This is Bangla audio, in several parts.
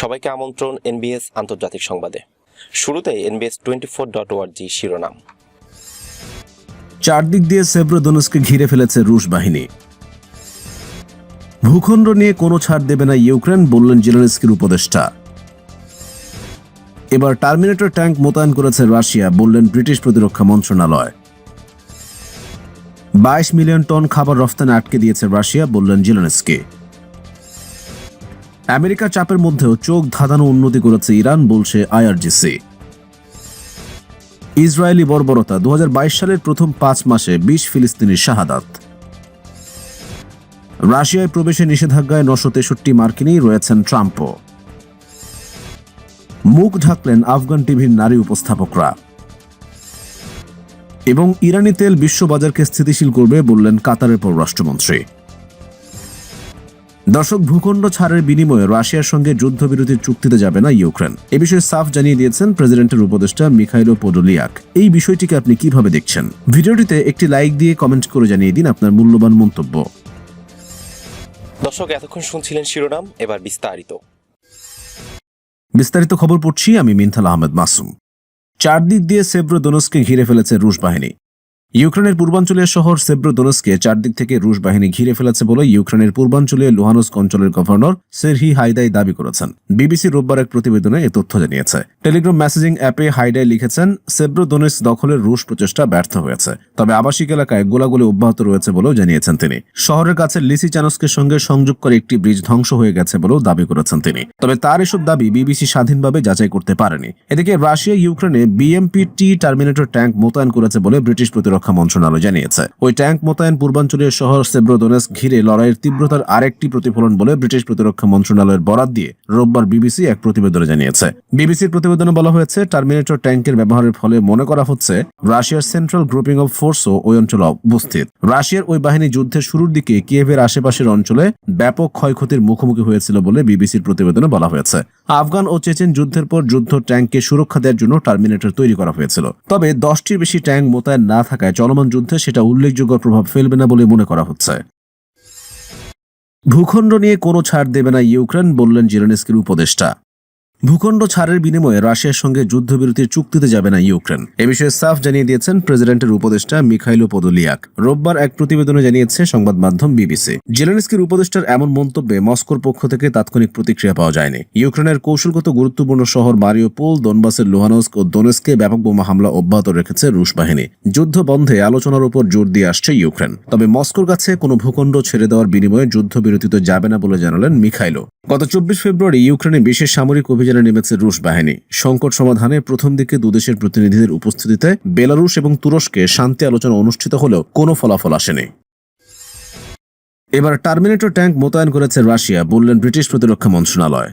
সবাইকে আমন্ত্রণ এনবিএস আন্তর্জাতিক সংবাদে। শুরুতে এনবিএস টোয়েন্টি ফোর ডট ওয়ার্জি শিরোনাম। চারদিক দিয়ে সেব্রোদনস্কে ঘিরে ফেলেছে রুশ বাহিনী। ভূখণ্ড নিয়ে কোনো ছাড় দেবে না ইউক্রেন, বললেন জেলেনস্কির উপদেষ্টা। এবার টার্মিনেটর ট্যাঙ্ক মোতায়েন করেছে রাশিয়া, বললেন ব্রিটিশ প্রতিরক্ষা মন্ত্রণালয়। বাইশ মিলিয়ন টন খাবার রফতানি আটকে দিয়েছে রাশিয়া, বললেন জেলেনস্কি। আমেরিকার চাপের মধ্যেও চোখ ধাঁধানো উন্নতি করেছে ইরান, বলছে আইআরজিসি। ইসরায়েলি বর্বরতা দু হাজার বাইশ সালের প্রথম পাঁচ মাসে বিশ ফিলিস্তিনির শাহাদাত। রাশিয়ায় প্রবেশে নিষেধাজ্ঞায় নশো তেষট্টি মার্কিনী রয়েছেন ট্রাম্পও। মুখ ঢাকলেন আফগান টিভির নারী উপস্থাপকরা। এবং ইরানি তেল বিশ্ববাজারকে স্থিতিশীল করবে বললেন কাতারের পররাষ্ট্রমন্ত্রী। দর্শক ভূখণ্ড ছাড়ের বিনিময়ে রাশিয়ার সঙ্গে যুদ্ধবিরতির চুক্তিতে যাবে না ইউক্রেন। এ বিষয়ে সাফ জানিয়ে দিয়েছেন প্রেসিডেন্টের উপদেষ্টা মিখাইলো পোডোলিয়াক এই বিষয়টিকে আপনি কীভাবে দেখছেন? ভিডিওটিতে একটি লাইক দিয়ে কমেন্ট করে জানিয়ে দিন আপনার মূল্যবান মন্তব্য। দর্শক এতক্ষণ শুনছিলেন শিরোনাম এবার বিস্তারিত। বিস্তারিত খবর পড়ছি আমি মিনথাল আহমেদ মাসুম। চারদিক দিয়ে সেব্রোদোনস্কে ঘিরে ফেলেছে রুশ বাহিনী। ইউক্রেনের পূর্বাঞ্চলীয় শহর সেব্রোদোনস্কে চারদিক থেকে রুশ বাহিনী ঘিরে ফেলেছে বলে ইউক্রেনের পূর্বাঞ্চলীয় লুহানস্ক অঞ্চলের গভর্নর সেরহি হাইদাই দাবি করেছেন। বিবিসি রোববার এক প্রতিবেদনে এ তথ্য জানিয়েছে। টেলিগ্রাম মেসেজিং অ্যাপে হাইডাই লিখেছেন সেব্রোদোনেস দখলের রুশ প্রচেষ্টা ব্যর্থ হয়েছে। তবে আবাসিক এলাকায় গোলাগুলি অব্যাহত রয়েছে বলেও জানিয়েছেন তিনি। শহরের কাছে লিসি চানস্কের সঙ্গে সংযোগ করে একটি ব্রিজ ধ্বংস হয়ে গেছে বলেও দাবি করেছেন তিনি। তবে তার এসব দাবি বিবিসি স্বাধীনভাবে যাচাই করতে পারেনি। এদিকে রাশিয়া ইউক্রেনে বিএমপি টি টার্মিনেটর ট্যাঙ্ক মোতায়েন করেছে বলে ব্রিটিশ প্রতিরক্ষা মন্ত্রণালয় জানিয়েছে। ওই ট্যাঙ্ক মোতায়েন পূর্বাঞ্চলীয় শহর সেব্রোদোনেস ঘিরে লড়াইয়ের তীব্রতার আরেকটি প্রতিফলন বলে ব্রিটিশ প্রতিরক্ষা মন্ত্রণালয়ের বরাত দিয়ে রোববার বিবিসি এক প্রতিবেদনে জানিয়েছে। বিবিসির প্রতিবেদনে বলা হয়েছে, টার্মিনেটর ট্যাঙ্কের ব্যবহারের ফলে মনে করা হচ্ছে, রাশিয়ার সেন্ট্রাল গ্রুপিং অফ ফোর্সও ওই অঞ্চলে উপস্থিত রাশিয়ার ওই বাহিনী যুদ্ধের শুরুর দিকে কিয়েভের আশেপাশের অঞ্চলে ব্যাপক ক্ষয়ক্ষতির মুখোমুখি হয়েছিল বলে বিবিসির প্রতিবেদনে বলা হয়েছে। আফগান ও চেচেন যুদ্ধের পর যুদ্ধ ট্যাঙ্ককে সুরক্ষা দেওয়ার জন্য টার্মিনেটর তৈরি করা হয়েছিল। তবে দশটির বেশি ট্যাঙ্ক মোতায়েন না থাকায় চলমান যুদ্ধে সেটা উল্লেখযোগ্য প্রভাব ফেলবে না বলে মনে করা হচ্ছে। ভূখণ্ড নিয়ে কোনো ছাড় দেবে না ইউক্রেন, বললেন জিরেনেস্কির উপদেষ্টা। ভূখণ্ড ছাড়ের বিনিময়ে রাশিয়ার সঙ্গে যুদ্ধবিরতির চুক্তিতে যাবে না ইউক্রেন। এ বিষয়ে সাফ জানিয়ে দিয়েছেন প্রেসিডেন্টের উপদেষ্টা মিখাইলো পদলিয়াক। রোববার এক প্রতিবেদনে জানিয়েছে সংবাদ মাধ্যম বিবিসি। জেলেনস্কির উপদেষ্টার এমন মন্তব্যে মস্কোর পক্ষ থেকে তাৎক্ষণিক প্রতিক্রিয়া পাওয়া যায়নি। ইউক্রেনের কৌশলগত গুরুত্বপূর্ণ শহর মারিওপোল, দনবাসের লোহানস্ক ও দোনেস্কে ব্যাপক বোমা হামলা অব্যাহত রেখেছে রুশ বাহিনী। যুদ্ধ বন্ধে আলোচনার উপর জোর দিয়ে আসছে ইউক্রেন। তবে মস্কোর কাছে কোনো ভূখণ্ড ছেড়ে দেওয়ার বিনিময়ে যুদ্ধবিরতিতে যাবে না বলে জানালেন মিখাইলো। গত চব্বিশ ফেব্রুয়ারি ইউক্রেনে বিশেষ সামরিক অভিযানে নেমেছে রুশ বাহিনী। সংকট সমাধানে প্রথম দিকে দুদেশের প্রতিনিধিদের উপস্থিতিতে বেলারুশ এবং তুরস্কে শান্তি আলোচনা অনুষ্ঠিত হলেও কোনো ফলাফল আসেনি। এবার টার্মিনেটর ট্যাঙ্ক মোতায়েন করেছে রাশিয়া, বললেন ব্রিটিশ প্রতিরক্ষা মন্ত্রণালয়।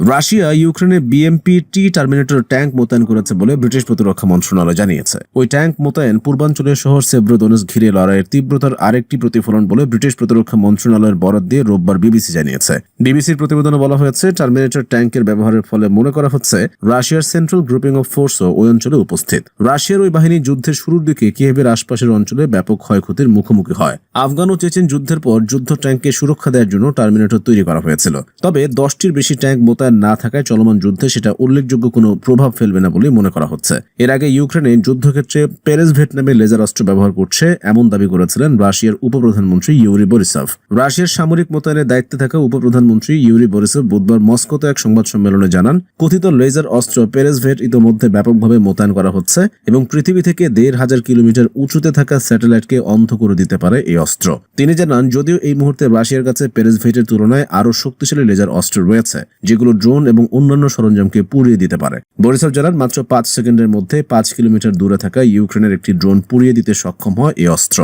রাশিয়া ইউক্রেনে বিএমপি টি টার্মিনেটর ট্যাঙ্ক মোতায়েন করেছে বলে ব্রিটিশ প্রতিরক্ষা মন্ত্রণালয় জানিয়েছে। ওই ট্যাঙ্ক মোতায়েন পূর্বাঞ্চলীয় শহর সেব্রোদোনেস ঘিরে লড়াইয়ের তীব্রতার আরেকটি প্রতিফলন বলে ব্রিটিশ প্রতিরক্ষা মন্ত্রণালয়ের বরাদ দিয়ে রোববার বিবিসি জানিয়েছে। বিবিসির প্রতিবেদনে বলা হয়েছে, টার্মিনেটর ট্যাঙ্কের ব্যবহারের ফলে মনে করা হচ্ছে, রাশিয়ার সেন্ট্রাল গ্রুপিং অফ ফোর্সও ওই অঞ্চলে উপস্থিত। রাশিয়ার ওই বাহিনী যুদ্ধের শুরুর দিকে কিয়েভের আশপাশের অঞ্চলে ব্যাপক ক্ষয়ক্ষতির মুখোমুখি হয়। আফগান ও চেচেন যুদ্ধের পর যুদ্ধ ট্যাঙ্ককে সুরক্ষা দেওয়ার জন্য টার্মিনেটর তৈরি করা হয়েছিল। তবে দশটির বেশি ট্যাঙ্ক মোতায়েন না থাকায় চলমান যুদ্ধে সেটা উল্লেখযোগ্য কোনো প্রভাব ফেলবে না বলে মনে করা হচ্ছে। এর আগে ইউক্রেনে যুদ্ধক্ষেত্রে পেরেস ভিয়েতনামে লেজার অস্ত্র ব্যবহার করছে এমন দাবি করেছিলেন রাশিয়ার উপপ্রধানমন্ত্রী ইউরি বরিসভ। রাশিয়ার সামরিক মোতায়েনের দায়িত্বে থাকা উপপ্রধানমন্ত্রী ইউরি বরিসভ বুধবার মস্কোতে এক সংবাদ সম্মেলনে জানান, কথিত লেজার অস্ত্র পেরেস ভেট ইতোমধ্যে ব্যাপকভাবে মোতায়েন করা হচ্ছে এবং পৃথিবী থেকে দেড় হাজার কিলোমিটার উঁচুতে থাকা স্যাটেলাইটকে অন্ধ করে দিতে পারে এই অস্ত্র। তিনি জানান, যদিও এই মুহূর্তে রাশিয়ার কাছে পেরেস ভেটের তুলনায় আরও শক্তিশালী লেজার অস্ত্র রয়েছে, যেগুলো ড্রোন এবং অন্যান্য সরঞ্জামকে পুড়িয়ে দিতে পারে। বরিসভ জানান মাত্র পাঁচ সেকেন্ডের মধ্যে পাঁচ কিলোমিটার দূরে থাকা ইউক্রেনের একটি ড্রোন পুড়িয়ে দিতে সক্ষম হয় এই অস্ত্র।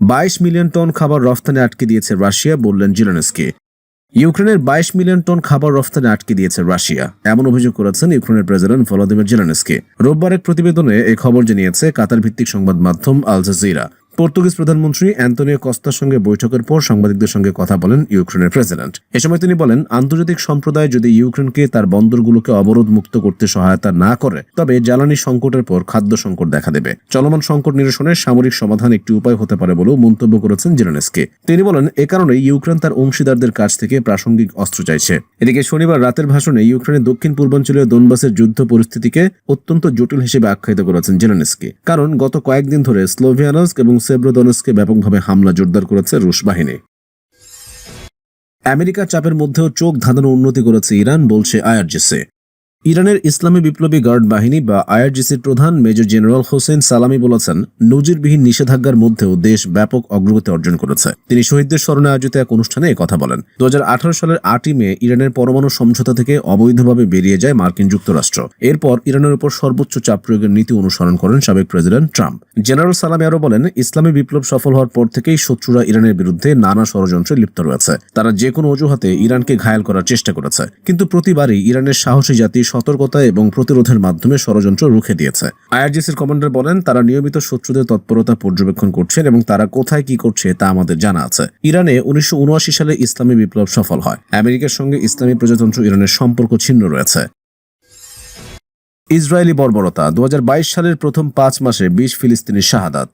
বাইশ মিলিয়ন টন খাবার রফতানি আটকে দিয়েছে রাশিয়া, বললেন জিলেনস্কি। ইউক্রেনের বাইশ মিলিয়ন টন খাবার রফতানি আটকে দিয়েছে রাশিয়া, এমন অভিযোগ করেছেন ইউক্রেনের প্রেসিডেন্ট ভলোদিমির জেলেনস্কি। রোববার এক প্রতিবেদনে এই খবর জানিয়েছে কাতার ভিত্তিক সংবাদ মাধ্যম আল জাজিরা। পর্তুগিজ প্রধানমন্ত্রী অ্যান্তোনিও কস্তার সঙ্গে বৈঠকের পর সাংবাদিকদের সঙ্গে কথা বলেন ইউক্রেনের প্রেসিডেন্ট। এ সময় তিনি বলেন, আন্তর্জাতিক সম্প্রদায় যদি ইউক্রেনকে তার বন্দরগুলোকে অবরোধ মুক্ত করতে সহায়তা না করে, তবে জ্বালানি সংকটের পর খাদ্য সংকট দেখা দেবে। চলমান সংকট নিরসনের সামরিক সমাধান একটি উপায় হতে পারে বলেও মন্তব্য করেছেন জেলেনস্কি। তিনি বলেন, এ কারণে ইউক্রেন তার অংশীদারদের কাছ থেকে প্রাসঙ্গিক অস্ত্র চাইছে। এদিকে শনিবার রাতের ভাষণে ইউক্রেনের দক্ষিণ পূর্বাঞ্চলীয় দোনবাসের যুদ্ধ পরিস্থিতিকে অত্যন্ত জটিল হিসেবে আখ্যায়িত করেছেন জেলেনস্কি। কারণ গত কয়েকদিন ধরে স্লোভিয়ানস্ক এবং সেব্রোদনস্কে ব্যাপকভাবে হামলা জোরদার করেছে রুশ বাহিনী। আমেরিকার চাপের মধ্যেও চোখ ধাঁধানো উন্নতি করেছে ইরান, বলছে আইআরজিসি। ইরানের ইসলামী বিপ্লবী গার্ড বাহিনী বা আইআরজিসির প্রধান মেজর জেনারেল হোসেন সালামি বলেছেন, নজিরবিহীন নিষেধাজ্ঞার মধ্যেও দেশ ব্যাপক অগ্রগতি অর্জন করেছে। তিনি শহীদদের স্মরণে আয়োজিত এক অনুষ্ঠানে কথা বলেন। দু সালের আটই মে ইরানের পরমাণু সমঝোতা থেকে অবৈধভাবে বেরিয়ে যায় মার্কিন যুক্তরাষ্ট্র। এরপর ইরানের উপর সর্বোচ্চ চাপ প্রয়োগের নীতি অনুসরণ করেন সাবেক প্রেসিডেন্ট ট্রাম্প। জেনারেল সালামি আরও বলেন, ইসলামী বিপ্লব সফল হওয়ার পর থেকেই শত্রুরা ইরানের বিরুদ্ধে নানা ষড়যন্ত্রে লিপ্ত রয়েছে। তারা যে কোনো অজুহাতে ইরানকে ঘায়াল করার চেষ্টা করেছে। কিন্তু প্রতিবারই ইরানের সাহসী জাতি সতর্কতা এবং প্রতিরোধের মাধ্যমে ষড়যন্ত্র রুখে দিয়েছে। আইআরজিসির কমান্ডার বলেন, তারা নিয়মিত শত্রুদের তৎপরতা পর্যবেক্ষণ করছেন এবং তারা কোথায় কি করছে তা আমাদের জানা আছে। ইরানে উনিশশো উনআশি সালে ইসলামী বিপ্লব সফল হয়। আমেরিকার সঙ্গে ইসলামী প্রজাতন্ত্র ইরানের সম্পর্ক ছিন্ন রয়েছে। ইসরায়েলি বর্বরতা দু হাজার বাইশ সালের প্রথম পাঁচ মাসে বিশ ফিলিস্তিনি শাহাদাত।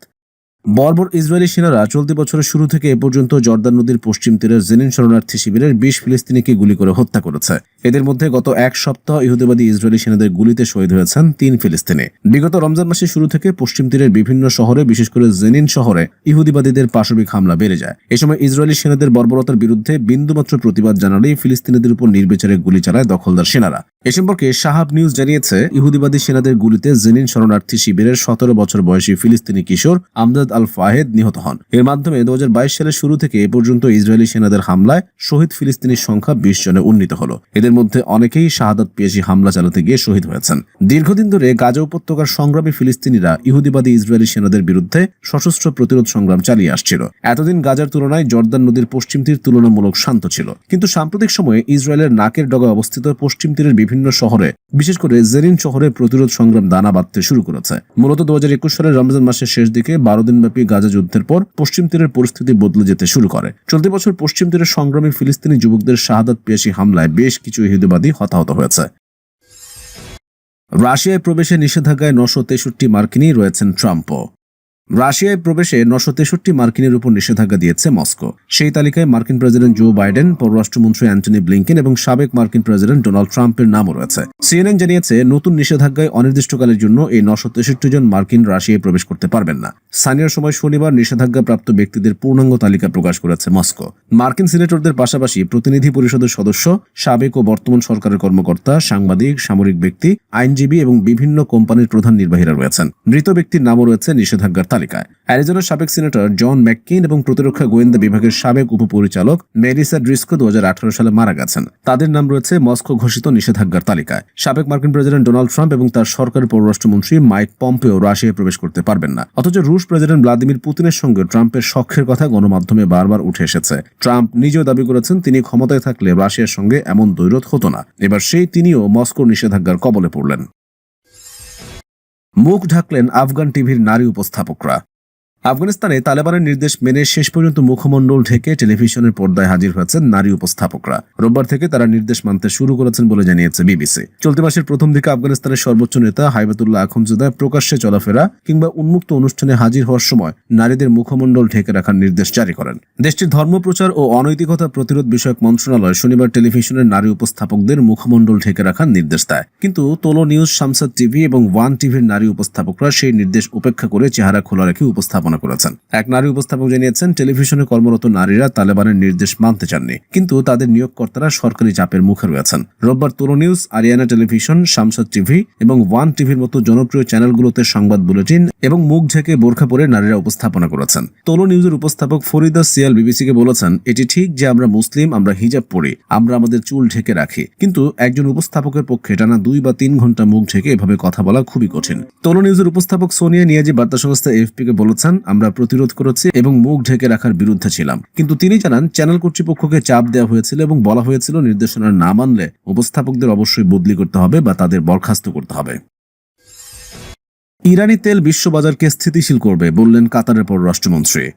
বর্বর ইসরায়েলি সেনারা চলতি বছরের শুরু থেকে এ পর্যন্ত জর্দান নদীর পশ্চিম তীরের জেনিন শরণার্থী শিবিরের বিশ ফিলিস্তিনিকে গুলি করে হত্যা করেছে। এদের মধ্যে গত এক সপ্তাহ ইহুদিবাদী ইসরায়েলি সেনাদের গুলিতে শহীদ হয়েছেন তিন ফিলিস্তিনি। বিগত রমজান মাসের শুরু থেকে পশ্চিম তীরের বিভিন্ন শহরে, বিশেষ করে জেনিন শহরে, ইহুদিবাদীদের পাশবিক হামলা বেড়ে যায়। এ সময় ইসরায়েলি সেনাদের বর্বরতার বিরুদ্ধে বিন্দুমাত্র প্রতিবাদ জানালেই ফিলিস্তিনিদের উপর নির্বিচারে গুলি চালায় দখলদার সেনারা। এ সম্পর্কে শাহাব নিউজ জানিয়েছে, ইহুদিবাদী সেনাদের গুলিতে জেনিন শরণার্থী শিবিরের সতেরো বছর বয়সী ফিলিস্তিনি কিশোর আমদাদ আল ফাহেদ নিহত হন। এর মাধ্যমে দু সালের শুরু থেকে এ পর্যন্ত ইসরায়েলি সেনাদের হামলায় শহীদ ফিলিস্তিনির সংখ্যা বিশ জনে উন্নীত হল। এদের মধ্যে অনেকেই শাহাদাত পেয়েছি হামলা চালাতে গিয়ে শহীদ হয়েছেন। দীর্ঘদিন ধরে গাজা উপত্যকার সংগ্রামী ফিলিস্তিনিরা ইহুদিবাদী ইসরায়েলি সেনাদের বিরুদ্ধে সশস্ত্র প্রতিরোধ সংগ্রাম চালিয়ে আসছিল। এতদিন গাজার তুলনায় জর্দান নদীর পশ্চিম তীর তুলনামূলক শান্ত ছিল। কিন্তু সাম্প্রতিক সময়ে ইসরায়েলের নাকের ডগা অবস্থিত পশ্চিম তীরের বিভিন্ন শহরে, বিশেষ করে জেরিন শহরে প্রতিরোধ সংগ্রাম দানা বাঁধতে শুরু করেছে। মূলত দু সালের রমজান মাসের শেষ দিকে বারো দিনব্যাপী গাজা যুদ্ধের পর পশ্চিম তীরের পরিস্থিতি বদলে যেতে শুরু করে। চলতি বছর পশ্চিম তীরের সংগ্রামী ফিলিস্তিনি যুবকদের শাহাদাত পেশি হামলায় বেশ কিছু ইহুদিবাদী হতাহত হয়েছে। রাশিয়ায় প্রবেশে নিষেধাজ্ঞায় নশো তেষট্টি মার্কিনই রয়েছেন ট্রাম্পও। রাশিয়ায় প্রবেশে নশো তেষট্টি মার্কিনের উপর নিষেধাজ্ঞা দিয়েছে মস্কো। সেই তালিকায় মার্কিন প্রেসিডেন্ট জো বাইডেন, পররাষ্ট্রমন্ত্রী অ্যান্টনি ব্লিংকেন এবং সাবেক মার্কিন প্রেসিডেন্ট ডোনাল্ড ট্রাম্পের নামও রয়েছে। সিএনএন জানিয়েছে, নতুন নিষেধাজ্ঞায় অনির্দিষ্টকালের জন্য এই নশো তেষট্টি জন মার্কিন রাশিয়ায় প্রবেশ করতে পারবেন না। স্থানীয় সময় শনিবার নিষেধাজ্ঞাপ্রাপ্ত ব্যক্তিদের পূর্ণাঙ্গ তালিকা প্রকাশ করেছে মস্কো। মার্কিন সিনেটরদের পাশাপাশি প্রতিনিধি পরিষদের সদস্য, সাবেক ও বর্তমান সরকারের কর্মকর্তা, সাংবাদিক, সামরিক ব্যক্তি, আইনজীবী এবং বিভিন্ন কোম্পানির প্রধান নির্বাহীরা রয়েছেন। মৃত ব্যক্তির নামও রয়েছে নিষেধাজ্ঞার তালিকায়। অ্যারিজোনার সাবেক সিনেটর জন ম্যাককিন এবং প্রতিরক্ষা গোয়েন্দা বিভাগের সাবেক উপপরিচালক মেরিসা ড্রিস্কো দু সালে মারা গেছেন। তাদের নাম রয়েছে মস্কো ঘোষিত নিষেধাজ্ঞার তালিকায়। সাবেক মার্কিন প্রেসিডেন্ট ডোনাল্ড ট্রাম্প এবং তার সরকারের পররাষ্ট্রমন্ত্রী মাইক পম্পেও রাশিয়ায় প্রবেশ করতে পারবেন না। অথচ রুশ প্রেসিডেন্ট ভ্লাদিমির পুতিনের সঙ্গে ট্রাম্পের শখের কথা গণমাধ্যমে বারবার উঠে এসেছে। ট্রাম্প নিজেও দাবি করেছেন, তিনি ক্ষমতায় থাকলে রাশিয়ার সঙ্গে এমন দৈরত হতো না। এবার সেই তিনিও মস্কোর নিষেধাজ্ঞার কবলে পড়লেন। মুখ ঢাকলেন আফগান টিভির নারী উপস্থাপকরা। আফগানিস্তানে তালেবানের নির্দেশ মেনে শেষ পর্যন্ত মুখমণ্ডল ঢেকে টেলিভিশনের পর্দায় হাজির হয়েছেন নারী উপস্থাপকরা। রোববার থেকে তারা নির্দেশ মানতে শুরু করেছেন বলে জানিয়েছে বিবিসি। চলতি মাসের প্রথম দিকে আফগানিস্তানের সর্বোচ্চ নেতা হাইবাতুল্লাহ আখমজুদা প্রকাশ্যে চলাফেরা কিংবা উন্মুক্ত অনুষ্ঠানে হাজির হওয়ার সময় নারীদের মুখমণ্ডল ঢেকে রাখার নির্দেশ জারি করেন। দেশটির ধর্মপ্রচার ও অনৈতিকতা প্রতিরোধ বিষয়ক মন্ত্রণালয় শনিবার টেলিভিশনের নারী উপস্থাপকদের মুখমণ্ডল ঢেকে রাখার নির্দেশ দেয়। কিন্তু তোলো নিউজ, শামসাদ টিভি এবং ওয়ান টিভির নারী উপস্থাপকরা সেই নির্দেশ উপেক্ষা করে চেহারা খোলা রেখে উপস্থাপনা করেছেন। এক নারী উপস্থাপক জানিয়েছেন, টেলিভিশনে কর্মরত নারীরা তালেবানের নির্দেশ মানতে চাননি, কিন্তু তাদের নিয়োগকর্তারা সরকারি চাপের মুখে রয়েছেন। রোববার Tolo News, Ariana television, Shamshad TV এবং ওয়ান টিভির মতো জনপ্রিয় চ্যানেলগুলোতে সংবাদ বুলেটিন এবং মুখ ঢেকে বোরখা পরে নারীরা উপস্থাপনা করেছেন। তোলো নিউজের উপস্থাপক ফরিদা সিয়াল বিবিসিকে বলেছেন, এটি ঠিক যে আমরা মুসলিম, আমরা হিজাব পরি, আমরা আমাদের চুল ঢেকে রাখি, কিন্তু একজন উপস্থাপকের পক্ষে টানা দুই বা তিন ঘণ্টা মুখ ঢেকে এভাবে কথা বলা খুবই কঠিন। তোলো নিউজের উপস্থাপক সোনিয়া নিয়াজি বার্তা সংস্থা এফপি কে বলেছেন আমরা প্রতিরোধ করেছি এবং মুখ ঢেকে রাখার বিরুদ্ধে ছিলাম। কিন্তু তিনি জানান, চ্যানেল কর্তৃপক্ষকে চাপ দেওয়া হয়েছিল এবং বলা হয়েছিল নির্দেশনা না মানলে উপস্থাপকদের অবশ্যই বদলি করতে হবে বা তাদের বরখাস্ত করতে হবে। ইরানি তেল বিশ্ববাজারকে স্থিতিশীল করবে বললেন কাতারের পররাষ্ট্রমন্ত্রী।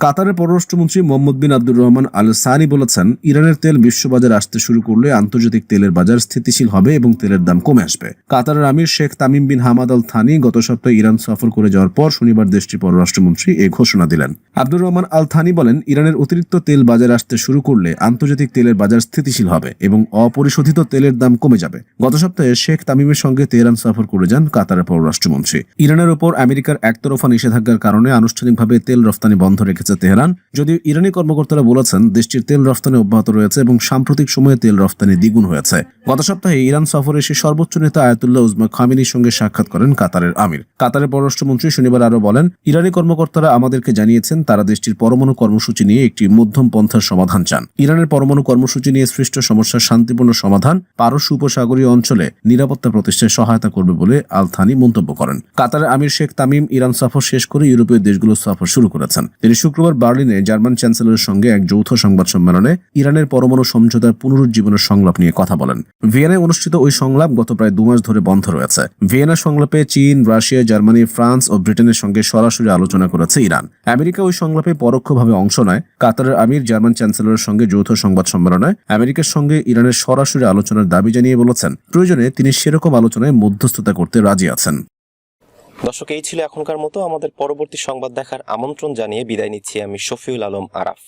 কাতারের পররাষ্ট্রমন্ত্রী মোহাম্মদ বিন আব্দুর রহমান আল সানি বলেছেন, ইরানের তেল বিশ্ববাজারে আসতে শুরু করলে আন্তর্জাতিক তেলের বাজার স্থিতিশীল হবে এবং তেলের দাম কমে আসবে। কাতারের আমির Sheikh Tamim bin Hamad Al Thani গত সপ্তাহে ইরান সফর করে যাওয়ার পর শনিবার দেশটির পররাষ্ট্রমন্ত্রী এই ঘোষণা দিলেন। আব্দুর রহমান আল থানি বলেন, ইরানের অতিরিক্ত তেল বাজারে আসতে শুরু করলে আন্তর্জাতিক তেলের বাজার স্থিতিশীল হবে এবং অপরিশোধিত তেলের দাম কমে যাবে। গত সপ্তাহে শেখ তামিমের সঙ্গে তেহরান সফর করে যান কাতারের পররাষ্ট্রমন্ত্রী। ইরানের উপর আমেরিকার একতরফা নিষেধাজ্ঞার কারণে আনুষ্ঠানিকভাবে তেল রফতানি বন্ধ রেখেছে তেহরান। যদিও ইরানি কর্মকর্তারা বলেছেন, দেশটির তেল রফতানি অব্যাহত রয়েছে এবং সাম্প্রতিক সময়ে তেল রফতানি দ্বিগুণ হয়েছে। গত সপ্তাহে ইরান সফরে এসে সর্বোচ্চ নেতা আয়াতুল্লাহ উজমা খামিনির সঙ্গে সাক্ষাৎ করেন কাতারের আমির। কাতারের পররাষ্ট্রমন্ত্রী শনিবার আরও বলেন, ইরানি কর্মকর্তারা আমাদেরকে জানিয়েছেন তারা দেশটির পরমাণু কর্মসূচি নিয়ে একটি মধ্যম পন্থার সমাধান চান। ইরানের পরমাণু কর্মসূচি নিয়ে সৃষ্ট সমস্যার শান্তিপূর্ণ সমাধান পারস্য উপসাগরীয় অঞ্চলে নিরাপত্তা প্রতিষ্ঠায় সহায়তা করবে বলে আল থানি মন্তব্য করেন। কাতারের আমির শেখ তামিম ইরান সফর শেষ করে ইউরোপীয় দেশগুলোর সফর শুরু করেছেন। তিনি শুক্রবার বার্লিনে জার্মান চ্যান্সেলরের সঙ্গে এক যৌথ সংবাদ সম্মেলনে ইরানের পরমাণু সমঝোতার পুনরুজ্জীবনের সংলাপ নিয়ে কথা বলেন। ভিয়েনায় অনুষ্ঠিত ওই সংলাপ গত প্রায় দু মাস ধরে বন্ধ রয়েছে। ভিয়েনা সংলাপে চীন, রাশিয়া, জার্মানি, ফ্রান্স ও ব্রিটেনের সঙ্গে সরাসরি আলোচনা করেছে ইরান। আমেরিকা ওই সংলাপে পরোক্ষভাবে অংশ নেয়। কাতারের আমির জার্মান চ্যান্সেলরের সঙ্গে যৌথ সংবাদ সম্মেলনে আমেরিকার সঙ্গে ইরানের সরাসরি আলোচনার দাবি জানিয়ে বলেছেন। প্রয়োজনে তিনি সেরকম আলোচনায় মধ্যস্থতা করতে রাজি আছেন। দর্শক, এই ছিল এখনকার মতো। আমাদের পরবর্তী সংবাদ দেখার আমন্ত্রণ জানিয়ে বিদায় নিচ্ছি আমি শফিউল আলম আরাফ।